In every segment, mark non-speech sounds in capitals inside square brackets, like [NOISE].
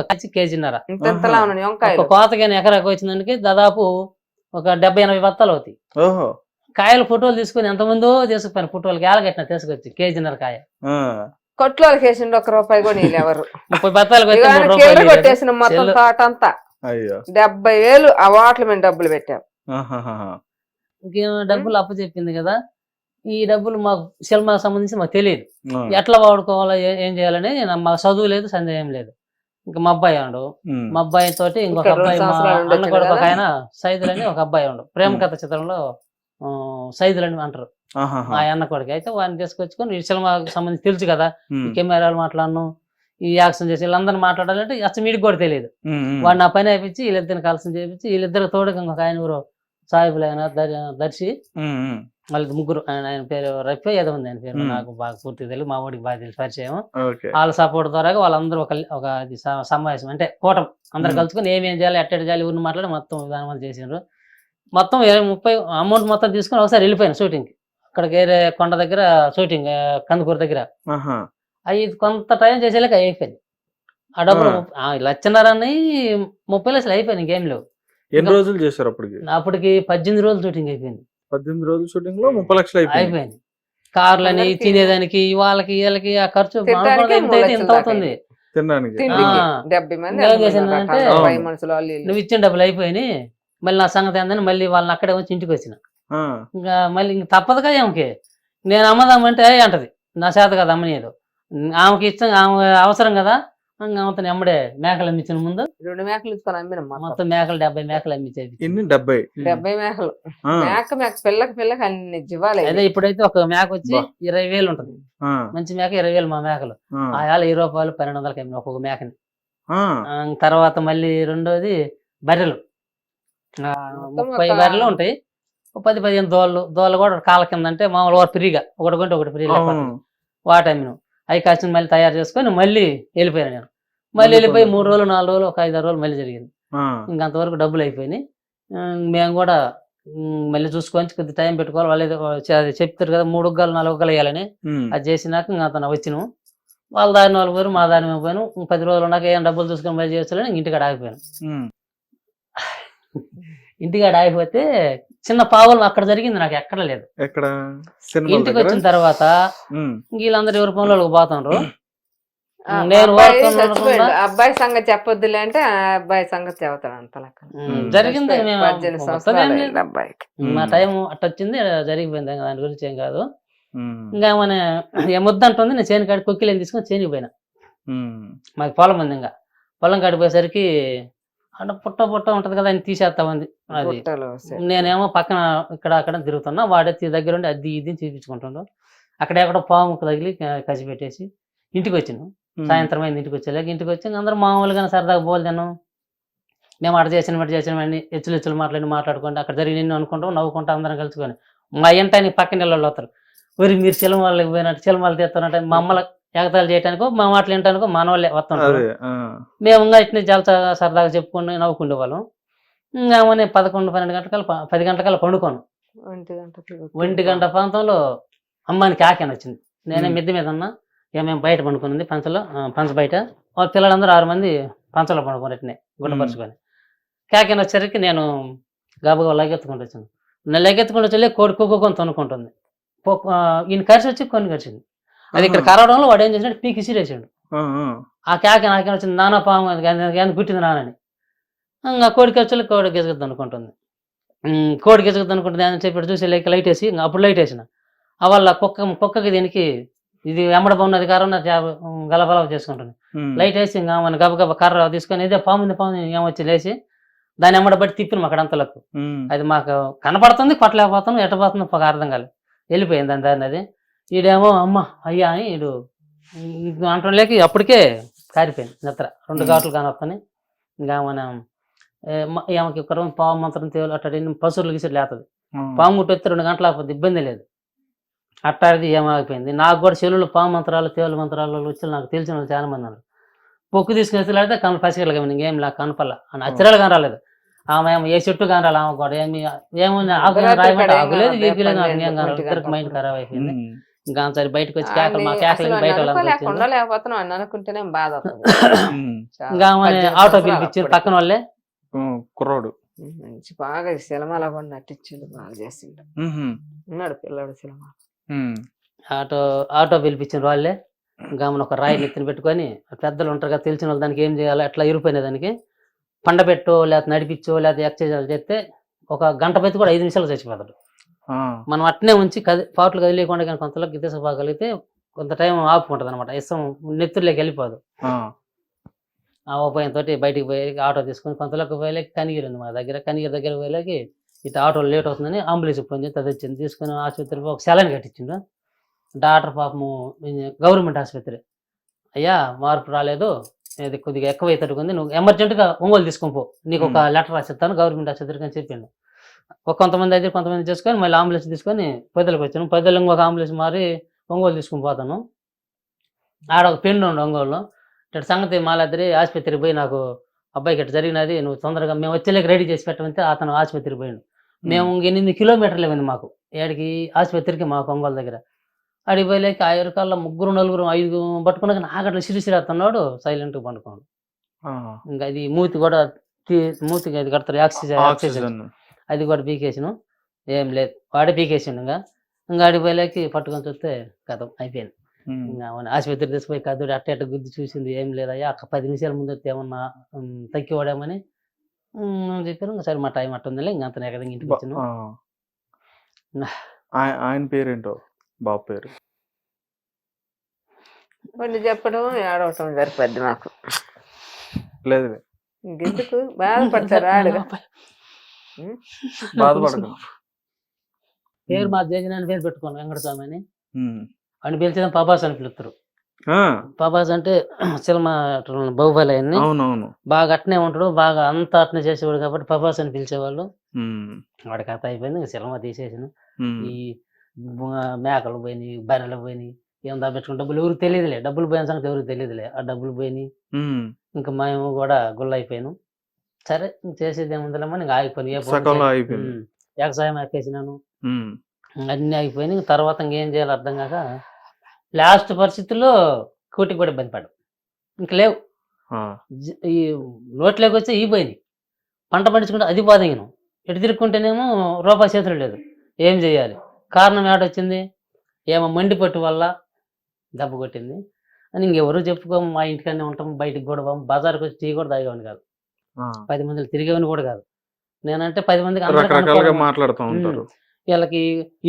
వచ్చి కేజీన్నర. ఇంతలా ఉన్నాయి ఒక వంకాయలు. కోతకైనా ఎకరాకి వచ్చిందానికి దాదాపు ఒక డెబ్బై ఎనభై బత్తాలు అవుతాయి. ఓహో. కాయలు ఫోటోలు తీసుకుని ఎంతమందో తీసుకుపోయిన ఫోటోలు గట్టిన తీసుకొచ్చి కేజీన్నర కాయ. కొట్లోకి వేసిండు ఒక రూపాయి కూడా ఎవరు. ముప్పై ఇవ్వలేదు. కొట్టేసిన మొత్తం. తోట అంతా. అయ్యో. డెబ్బై వేలు ఆ వాటల మీద డబ్బులు పెట్టాం. డబ్బులు అప్పు చెప్పింది కదా. ఈ డబ్బులు మాకు సినిమాకి సంబంధించి మాకు తెలియదు. ఎట్లా వాడుకోవాలో ఏ- చేయాలని మాకు చదువు లేదు సందేహం లేదు. ఇంకా మా అబ్బాయి ఉండు. మా అబ్బాయి తోటి ఇంకొక అబ్బాయి మా అన్న కొడుకు ఒక? ఆయన సైదులు అని ఒక అబ్బాయి ఉండు ప్రేమ కథ చిత్రంలో ఆ, సైదులు అని అంటారు. మా అన్న కొడుకు అయితే వాడిని తీసుకొచ్చుకొని ఈ సినిమాకి సంబంధించి తెలుసు కదా. ఈ కెమెరాలు మాట్లాడను ఈ యాక్షన్ చేసి వీళ్ళందరినీ మాట్లాడాలంటే అసలు వీడికి కూడా తెలియదు. వాడిని ఆ పని అయిపించి వీళ్ళిద్దరిని కలిసి చేపించి వీళ్ళిద్దరు తోడుగా ఇంకొక ఆయన ఊరు సాహిబులు ఆయన దర్- దర్శి. వాళ్ళకి ముగ్గురు ఆయన పేరు రఫీ ఏదో ఉంది ఆయన పేరు. నాకు బాగా పూర్తి తెలియదు మా వాడికి బాగా తెలిసి పరిచయం. వాళ్ళ సపోర్ట్ ద్వారా వాళ్ళందరూ ఒక ఒక సమావేశం అంటే కూటం అందరు. కలుసుకొని ఏమేం చేయాలి ఎట్టడి చేయాలి ఊరిని మాట్లాడి మొత్తం విధానం చేసిండ్రు. మొత్తం ఇరవై ముప్పై అమౌంట్ మొత్తం తీసుకొని ఒకసారి వెళ్ళిపోయాను షూటింగ్కి అక్కడికి వేరే కొండ దగ్గర షూటింగ్ కందుకూరు దగ్గర. అవి కొంత టైం చేసేలాక అయిపోయింది. ఆ డబ్బులు ఆ. ముప్ప- లక్షలు అయిపోయింది ఇంకేం లేవు. ఎన్ని రోజులు చేశారు అప్పటికి? అప్పటికి పద్దెనిమిది రోజులు షూటింగ్ అయిపోయింది. పద్దెనిమిది రోజుల షూటింగ్లో ముప్పై లక్షలు అయిపోయింది అయిపోయింది. కార్లని తినేదానికి వాళ్ళకి వీళ్ళకి ఆ ఖర్చు ఎంత అయితే అవుతుంది. తినడానికి. నువ్వు ఇచ్చిన డబ్బులు అయిపోయినాయి. మళ్ళీ నా సంగతి ఏందని మళ్ళీ వాళ్ళని అక్కడే వచ్చి ఇంటికి వచ్చిన. ఆ. ఇంకా మళ్ళీ ఇంక తప్పదుగా ఆమెకి. నేను అమ్మదామంటే అంటది? నా చేత కదా అమ్మనీయదు ఆమెకి ఇష్టం ఆమె అవసరం కదా? ఆమెతో ఎమ్మడే మేకలు అమ్మించిన ముందు రెండు మేకలు ఇచ్చుకొని అమ్మిన మొత్తం మేకలు డెబ్బై మేకలు అమ్మించేది ఎన్ని డెబ్బై డెబ్బై మేకలు. మేక మేక పిల్లకి పిల్లకి అన్ని జీవాలు అదే ఇప్పుడైతే ఒక మేక వచ్చి. ఇరవై వేలు ఉంటుంది. మంచి మేక ఇరవై వేలు మా మేకలు ఆ. ఆ ఏళ్ళ ఇరవై రూపాయలు పన్నెండు వందలకి అమ్మిన ఒక్కొక్క మేకని ఆ. ఆ, తర్వాత మళ్ళీ రెండోది బర్రెలు ముప్పై బర్రెలు ఉంటాయి పది పదిహేను దోళ్ళు దోళ్ళు కూడా కాళ్ళ కింద అంటే మామూలు ఒకటి ఫ్రీగా ఒకటి కొంటే ఒకటి ఫ్రీ. వాటి అమ్మిన అవి కాసిన మళ్ళీ తయారు చేసుకొని మళ్ళీ వెళ్ళిపోయాను నేను. మళ్ళీ వెళ్ళిపోయి మూడు రోజులు నాలుగు రోజులు ఒక ఐదు ఆరు రోజులు మళ్ళీ జరిగింది. ఇంక అంతవరకు డబ్బులు అయిపోయినాయి. మేము కూడా మళ్ళీ చూసుకొని కొద్ది టైం పెట్టుకోవాలి. వాళ్ళు అది చెప్తారు కదా మూడు గలు నాలుగు గలు వేయాలని. అది చేసినాక ఇంకా అతను వచ్చినాము. వాళ్ళ దారిని వాళ్ళు పోయారు మా దారి మేము పోయాను ఇంక పది రోజులు ఉన్నాక ఏం డబ్బులు చూసుకొని మళ్ళీ చేయొచ్చులని ఇంటికాడ ఆగిపోయాను. ఇంటికాడ ఆగిపోతే చిన్న పావులు అక్కడ జరిగింది నాకు ఎక్కడ లేదు. ఎక్కడ? సినిమా ఇంటికి వచ్చిన తర్వాత వీళ్ళందరూ ఎవరి పనులు పోతాండ్రు ఆ, నేను అబ్బాయి సంగతి చెప్పొద్దులే అంటే ఆ అబ్బాయి సంగతి చెబుతాడు అంత లెక్క జరిగింది మా. టైం అట్ట వచ్చింది జరిగిపోయింది. ఇంకా దాని గురించి ఏం కాదు. ఇంకా మన ముద్దంటుంది నేను చేను కాడి కొక్కిలేని తీసుకొని చేనికి పోయినా. మాకు పొలం ఉంది ఇంకా. పొలం కాడికి పోయేసరికి అంటే పుట్ట పుట్ట ఉంటది కదా అని తీసేస్తా ఉంది. అది. నేనేమో పక్కన ఇక్కడ అక్కడ తిరుగుతున్నా వాడే తీ- దగ్గర ఉండి అది ఇది చూపించుకుంటుండు. అక్కడ ఎక్కడ పాము తగిలి కసి పెట్టేసి ఇంటికి వచ్చినాం. సాయంత్రం అయింది ఇంటికి వచ్చేలాగా. ఇంటికి వచ్చి అందరూ మామూలుగా సరదాగా బోల్ తిన్నాం. మేము అక్కడ చేసిన బట్టి చేసిన అన్ని ఎచ్చులు ఎచ్చులు మాట్లాడి మాట్లాడుకుంటూ అక్కడ జరిగి నిన్ను అనుకుంటాం నవ్వుకుంటూ అందరం కలుసుకొని. మా ఇంటానికి పక్కన ఇళ్ళలో వస్తారు. ఊరి మీరు చిలమలకి పోయినట్టు చిలమలు తీస్తున్నట్టు మా అమ్మల ఎగతాలు చేయడానికో మా మాటలు వినటానికో మన వాళ్ళే వస్తుంటారు. మేము ఇంకా ఇట్ని చాలా సరదాగా చెప్పుకుని నవ్వుకుండే వాళ్ళం. ఇంకా మన పదకొండు పన్నెండు గంటల పది గంటల పండుకోను. ఒంటి గంట ప్రాంతంలో అమ్మానికి ఆకెన్ వచ్చింది. నేనే. మిద్దె మీద ఉన్నా. ఇక మేము బయట పండుకున్నది పంచలో పంచ బయట. ఆ పిల్లలందరూ ఆరు మంది పంచలో పండుకున్నట్టునే గుడ్డపరుచుకొని కాకెన్ వచ్చేసరికి నేను గబగబా లగెత్తుకుంటూ వచ్చాను. నేను లగెత్తుకుంటూ వచ్చి కోడి కుక్కొని తనుకుంటుంది ఆ, ఈయన కరిసి వచ్చి కొన్ని కరిచింది అది ఇక్కడ. కరవడంలో వాడు ఏం చేసినట్టు పీకి ఇసిరేసాడు ఆ, కేక నాకేం వచ్చింది? నానా పాము కానీ- గుట్టింది నానని ఇంకా కోడి ఖర్చులు కోడి గెజగద్దు అనుకుంటుంది. కోడి గెజగద్దు అనుకుంటుంది అని చెప్పి చూసి లైట్ లైట్ వేసి ఇంకా అప్పుడు లైట్ వేసిన. ఆ వాళ్ళ కుక్క కుక్కకి దీనికి ఇది వెంబడ బాగున్నది కారణం గలబల చేసుకుంటుంది. లైట్ వేసి ఇంకా మన గబగబ కర్ర తీసుకొని ఇదే పాము ఉంది పాము ఏమొచ్చి లేచి దాన్ని ఎమ్మడ బట్టి తిప్పిన అక్కడ అంతలకు. అది మాకు కనపడుతుంది కొట్టలేకపోతున్నాం ఎట్ట పోతుందో ఒక అర్థం కాలేదు. వెళ్ళిపోయింది దాని దారిని అది. ఈడేమో అమ్మ అయ్యా అని ఈడు అంటం లేక అప్పటికే కారిపోయింది నిద్ర. రెండు మ్మ్. ఘాట్లు కానొస్తాని ఇంకా మనం ఏ, మ- ఈమెకి ఒక రోజు పాము మంత్రం తేలు అట్ట పశువులు గిసులు లేతుంది. పాము గుట్టెత్తే రెండు గంటలు ఆకపోతే ఇబ్బంది లేదు. అట్టాడిది ఏమాగిపోయింది నాకు కూడా చెల్లులు పాము మంత్రాలు తేలు మంత్రాలు వచ్చి నాకు తెలిసిన వాళ్ళు చాలా మంది ఉన్నారు. పొక్కు తీసుకుని ఎత్తులాడితే కను పసిగలగా ఇంకేం లా కనపల్ల అని అచ్చరాలు కనరాలేదు ఆమె ఏమో ఏ చెట్టు కనరాలి ఆమె కూడా ఏమి రాయమంటే ఇక్కడ ఏం నాకు ఒంటి ఇద్దరికి మైండ్ ఖరాబ్ అయిపోయింది. ఇంకా సరే బయటకు వచ్చి కేకలు మా కేకలు బయట అని అనుకుంటేనే బాధ ఇంకా ఆటో పిలిపించారు. పక్కన వాళ్ళే కుర్రోడు. మంచి బాగా సినిమాలో కూడా నటించిండు బాగా చేసిండు. ఉన్నాడు పిల్లడు సినిమా. ఆటో ఆటో పిలిపించిన వాళ్ళే. ఇంకా ఆమెను ఒక రాయి నెత్తిన పెట్టుకొని పెద్దలు ఉంటారు కదా తెలిసిన వాళ్ళు దానికి ఏం చేయాలి అట్లా ఇరిపోయిన దానికి? పండబెట్టో లేకపోతే నడిపించో లేకపోతే ఎక్సర్సైజ్ చేస్తే ఒక గంట పెట్టి కూడా ఐదు నిమిషాలు చచ్చిపోతాడు. మనం అట్నే ఉంచి కది పాటలు కదిలేకుండా కానీ కొంతలోకి తీసుకోగలిగితే కొంత టైం ఆపుకుంటుంది అనమాట ఇష్టం నెత్తుర్లోకి వెళ్ళిపోదు. ఆ. ఆ ఉపాయంతో బయటికి పోయి ఆటో తీసుకొని కొంతలోకి పోయలేక కనిగిరి ఉంది మా దగ్గర. కనిగిరి దగ్గర పోయలేకి ఇటు ఆటో లేట్ అవుతుందని అంబులెన్స్ ఫోన్ చేస్తే అది వచ్చింది. తీసుకొని ఆసుపత్రికి ఒక సెలైన్ కట్టించిండు. డాక్టర్ పాపము గవర్నమెంట్ ఆసుపత్రి. అయ్యా మార్పు రాలేదు. ఇది కొద్దిగా ఎక్కువ అవుతుంది నువ్వు ఎమర్జెంట్గా ఒంగోలు తీసుకొని పో. నీకు ఒక లెటర్ రాసిస్తాను గవర్నమెంట్ ఆసుపత్రికి అని చెప్పిండు. ఒక కొంతమంది అయితే కొంతమంది చేసుకొని మళ్ళీ అంబులెన్స్ తీసుకొని పొద్దులకు వచ్చాను. పొద్దులకు ఇంకొక అంబులెన్స్ మారి ఒంగోలు తీసుకొని పోతాను. ఆడ ఒక పెండు ఉండు ఒంగోలు ఇటు సంగతి మాలాద్రి ఆసుపత్రికి పోయి నాకు అబ్బాయికి ఇట్లా జరిగినది నువ్వు తొందరగా మేము వచ్చేలేక రెడీ చేసి పెట్టమంటే అతను ఆసుపత్రికి పోయిండు. మేము ఎనిమిది కిలోమీటర్లు ఉంది మాకు. ఏడికి ఆసుపత్రికి మాకు ఒంగోలు దగ్గర. అడిగి పోయలేక ఆ ఎరుకాల్లో ముగ్గురు నలుగురు ఐదు పట్టుకున్నాక నాగట్లు సిరిసిరి అతన్నాడు సైలెంట్గా పండుకోండు. ఇంకా అది మూతి కూడా మూతికి అది కడతారు ఆక్సిజన్. ఆక్సిజన్. అది కూడా పీకేసాను. ఏం లేదు. వాడే పీకేసిండు ఇంకా. ఇంకా ఆడికి పోయలేకి పట్టుకొని చూస్తే కథ అయిపోయింది. ఆసుపత్రి తీసుకుపోయి కదుడు అట్ట అట్ట గుద్ది చూసింది. ఏం లేదయ్యా అక్క పది నిమిషాల ముందు వస్తే ఏమన్నా తక్కివాడేమని చెప్పారు. ఇంకా సరే మా టైం అట్ట ఉందిలే ఇంకా అంత ఎక్కడ ఇంటికి వచ్చాను. ఆయన పేరేంటో? బాబు పేరు? కొన్ని చెప్పడం ఏడవటం సరిపోద్ది నాకు లేదు ఇంకెందుకు? బాధపడతారు ఆడుగా. [LAUGHS] బాధపడకు. పేరు మా జగన్ అని పేరు పెట్టుకోను వెంకటస్వామి అని. అని పిలిచేదాం పబాస్ అని పిలుస్తారు ఆ, పబాస్ అంటే [CLEARS THROAT] సినిమా బాహుబలి అన్ని బాగా అట్నే ఉంటాడు బాగా అంత అట్నే చేసేవాడు కాబట్టి పబాస్ అని పిలిచేవాళ్ళు. వాడి కథ అయిపోయింది సినిమా తీసేసాను. ఈ మేకలు పోయినాయి బర్రెలు పోయినాయి ఏం దాపెట్టుకుని డబ్బులు ఎవరికి తెలియదులే. డబ్బులు పోయిన సంగతి ఎవరికి తెలియదులే. ఆ డబ్బులు పోయినాయి. ఇంకా మేము కూడా గుల్ల అయిపోయాను. సరే చేసేది ఏముందిలేమని ఇంకా. ఉమ్. వ్యవసాయం ఉమ్. అన్నీ ఇంక తర్వాత ఇంకేం చేయాలో అర్థం కాక లాస్ట్ పరిస్థితుల్లో కూటికి కూడా ఇబ్బంది పడ్డాం. ఇంక లేవు. ఈ నోట్లోకి వచ్చి ఈ పోయినాయి పంట పండించుకుంటే అది పోదగినం ఎటు తిరుక్కుంటేనేమో రూపాయి చేతులు లేదు. ఏం చేయాలి? కారణం ఏడొచ్చింది ఏమో మండి పట్టు వల్ల దెబ్బ కొట్టింది. అని ఇంకెవరు చెప్పుకోము. మా ఇంటికనే ఉంటాం బయటికి కూడా బజార్కి వచ్చి టీ కూడా తాగేవాడిని కాదు. పది మందిలో తిరిగేవాడిని కూడా కాదు. నేనంటే పది మందికి మాట్లాడుతూ ఉంటారు. వీళ్ళకి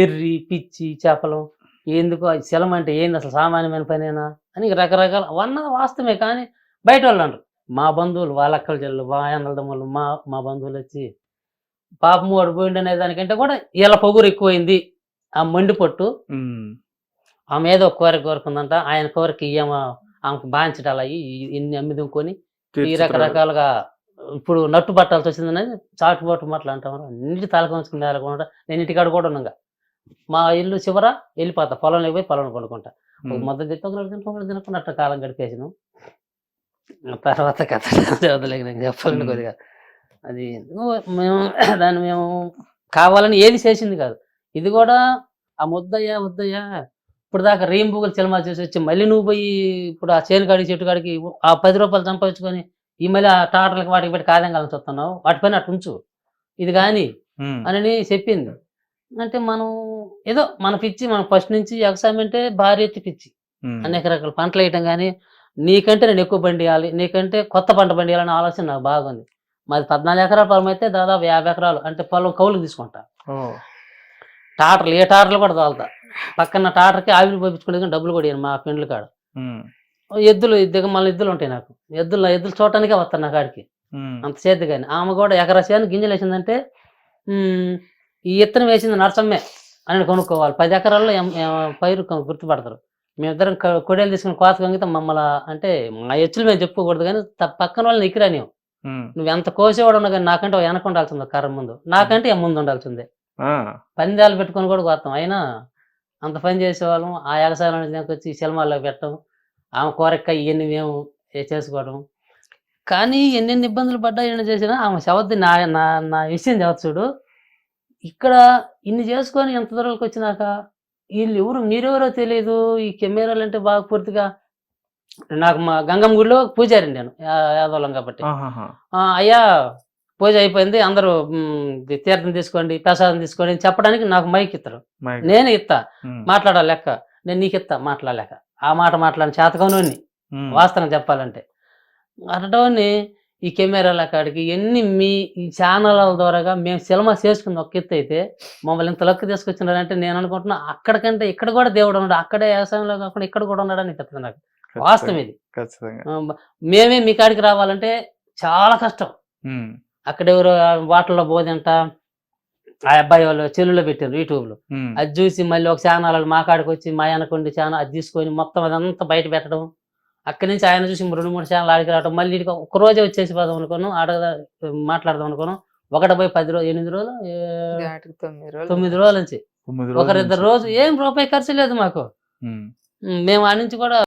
ఎర్రి పిచ్చి చేపలు ఎందుకు అది శలం అంటే ఏంది అసలు సామాన్యమైన పనేనా అని రకరకాల అన్నది వాస్తవమే కానీ బయట వాళ్ళు అంటారు మా బంధువులు వాళ్ళ అక్కల చెల్లు మా అన్నల తమ్ముళ్ళు మా మా బంధువులు వచ్చి పాపం వాడు పోయిండు అనే దానికంటే కూడా వీళ్ళ పొగురు ఎక్కువైంది. ఆ మండి పట్టు. ఆమె ఏదో ఒక కోరిక కోరుకుందంట. ఆయన కోరిక ఏమో ఆమెకు బాంచడాలు అయ్యి ఇన్ని అమ్మి దుంకొని ఈ. రకరకాలుగా ఇప్పుడు నట్టు పట్టాల్సి వచ్చిందని చాటుబాటు మాటలు అంటాం అన్నిటి తలకొంచుకుని నేలకుండా నేను ఇంటికాడ కూడా ఉన్నాగా మా ఇల్లు చివర వెళ్ళిపోతా పొలంలోకి పోయి పొలం కొనుక్కుంటా ఒక. ముద్ద తింటే ఒకటి తింటే ఒకటి తినకున్నట్టు కాలం గడిపేసాను. తర్వాత కథ చదవలేక నేను చెప్పాలని. కొద్దిగా అది ఎందుకో మేము [COUGHS] దాన్ని మేము కావాలని ఏది చేసింది కాదు. ఇది కూడా ఆ ముద్దయ్యా ముద్దయ్యా ఇప్పుడు దాకా రేంబుగలు సినిమా చేసి వచ్చి మళ్ళీ నువ్వు పోయి ఇప్పుడు ఆ చేను కాడికి చెట్టు కాడికి ఆ పది రూపాయలు సంపాదించుకొని ఈ మళ్ళీ ఆ టాటర్లకు వాటికి పెట్టి కాదంగాలని చూస్తున్నావు? వాటిపైన అటు ఉంచు. ఇది కానీ. అని చెప్పింది. అంటే మనం ఏదో మన పిచ్చి మనం ఫస్ట్ నుంచి వ్యవసాయం అంటే భారీ ఎత్తి పిచ్చి. అనేక రకాల పంటలు వేయటం కానీ నీకంటే నేను ఎక్కువ పండియాలి నీకంటే కొత్త పంట పండియాలనే ఆలోచన నాకు బాగుంది. మాది పద్నాలుగు ఎకరాల పొలం అయితే దాదాపు యాభై ఎకరాలు. అంటే పొలం కౌలుకు తీసుకుంటా. టాటర్లు ఏ టాటర్లు కూడా తోలుతా. పక్కన టాటర్కి ఆవిరి పోయించుకునే డబ్బులు కూడా మా పెండ్లు కాడ. ఎద్దులు దిగ మళ్ళీ ఎద్దులు ఉంటాయి నాకు. ఎద్దులు ఎద్దులు చూడటానికే వస్తాను నా కాడికి. ఉమ్. అంత చేతి కానీ. ఆమె కూడా ఎకరా గింజలు వేసిందంటే ఈ ఇత్తనం వేసింది నరసమ్మే అని కొనుక్కోవాలి. పది ఎకరాల్లో పైరు గుర్తుపడతారు. మేమిద్దరం కొడేలు తీసుకుని కోత కంగితే మమ్మల్ని అంటే మా ఎచ్చులు మేము చెప్పుకోకూడదు కానీ పక్కన వాళ్ళని ఎక్కిరాని ఉమ్. నువ్వు ఎంత కోసేవాడు ఉన్నా కానీ నాకంటే వెనక ఉండాల్సిందే కర్ర ముందు. నాకంటే ముందు ఉండాల్సిందే. పందాలు పెట్టుకొని కూడా కోస్తాం అయినా అంత పని చేసేవాళ్ళం. ఆ ఎగసాయం వచ్చి సినిమాల్లో పెట్టడం. ఆమె కోరిక ఇవన్నీ మేము చేసుకోవడం. కానీ ఎన్నెన్ని ఇబ్బందులు పడ్డా ఏమైనా చేసినా ఆమె చవద్ది నా నా నా విషయం చదవచ్చుడు ఇక్కడ ఇన్ని చేసుకొని ఎంత దూరాలకు వచ్చినాక వీళ్ళు ఎవరు మీరెవరో తెలియదు ఈ కెమెరాలు అంటే బాగా పూర్తిగా నాకు మా గంగమ్మ గుడిలో పూజారి నేను యాదవులం కాబట్టి. అయ్యా పూజ అయిపోయింది అందరూ తీర్థం తీసుకోండి ప్రసాదం తీసుకోండి చెప్పడానికి నాకు మైక్ ఇస్తారు. నేను ఇస్తా ఉమ్. మాట్లాడాలి లెక్క. నేను నీకు ఇస్తా మాట్లాడలేక. ఆ మాట మాట్లాడిన చేతకనోని. వాస్తవం చెప్పాలంటే. అటోని ఈ కెమెరాల కాడికి ఎన్ని మీ ఈ ఛానళ్ళ ద్వారాగా మేము సినిమా చేసుకుంది ఒక ఎత్తు అయితే మమ్మల్ని ఇంత లక్కు తీసుకొచ్చినారంటే నేను అనుకుంటున్నా అక్కడికంటే ఇక్కడ కూడా దేవుడు ఉన్నాడు. అక్కడే వ్యవసాయంలో కాకుండా ఇక్కడ కూడా ఉన్నాడని చెప్తుంది నాకు. వాస్తవం ఇది. మేమే మీ కాడికి రావాలంటే చాలా కష్టం. ఉమ్. అక్కడ ఎవరు వాటర్లో బోధంట ఆ అబ్బాయి వాళ్ళు చెల్లులో పెట్టారు యూట్యూబ్లో. ఉమ్. అది చూసి మళ్ళీ ఒక ఛానల్ మా కాడికి వచ్చి మా అనుకోండి ఛానల్ అది తీసుకొని మొత్తం అదంతా బయట పెట్టడం. అక్కడి నుంచి ఆయన చూసి రెండు మూడు ఛానల్ ఆడికి రావడం మళ్ళీ ఒక రోజే వచ్చేసి పోదాం అనుకోను ఆడ మాట్లాడదాం అనుకోను ఒకటి పోయి పది రోజులు ఎనిమిది రోజులు తొమ్మిది రోజులు నుంచి. ఒకరిద్దరు. రోజు ఏం రూపాయి ఖర్చు లేదు మాకు. మేము ఆ నుంచి కూడా